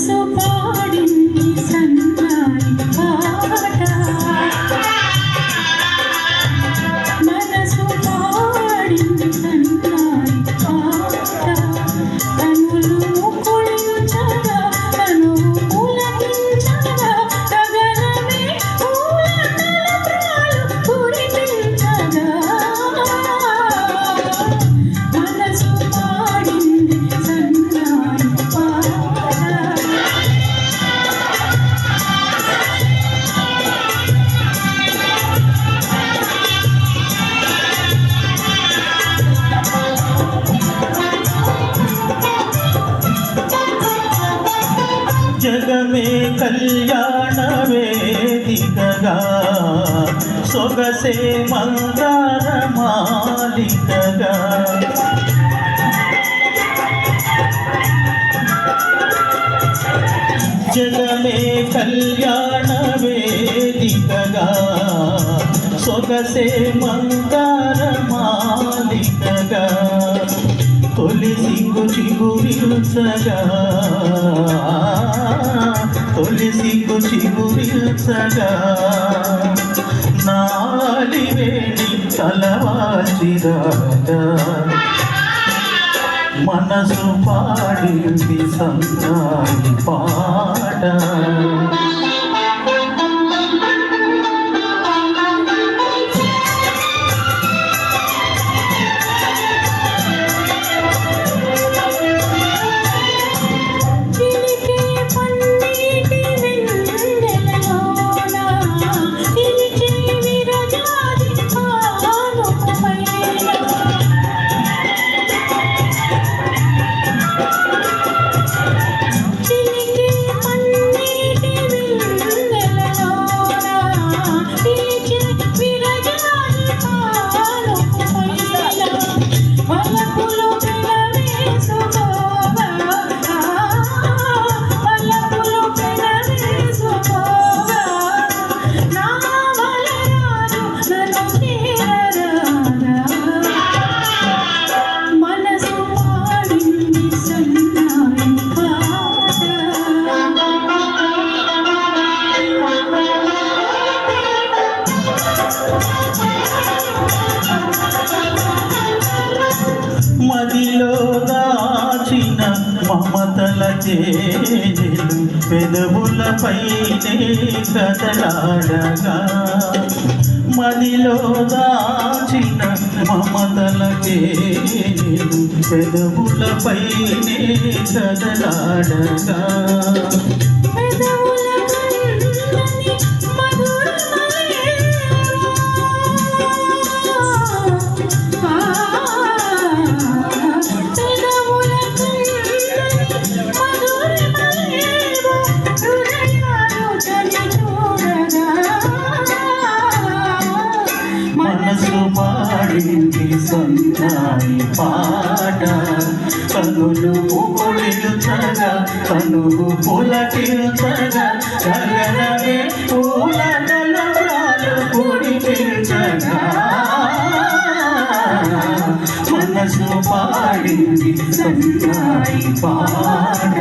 మనసు పాడింది సన్నాయి కళ్యాణ వేదికగా సొగసే మందార మాలికగా. జగమే కళ్యాణ వేదికగా సొగసే మందార మాలికగా. తొలి సిగ్గు చిగురిల్చగా చిగురిల్చగా నాలి వేణి తలవాచిరాగా మనసు పాడింది సంగాయి పాట. మదిలో దాచిన మమతల చేజలు పెదవులపైనే కదలాడగా. మదిలో దాచిన మమతల చేజలు పెదవులపైనే కదలాడగా. పెదవుల పాడింది సన్నాయి పాట. కనులు పులిల్చగా కనులు పులకిల్చగా గగనమే పూల నలరాలు కురిపించగా మనసు పాడింది సన్నాయి పాట.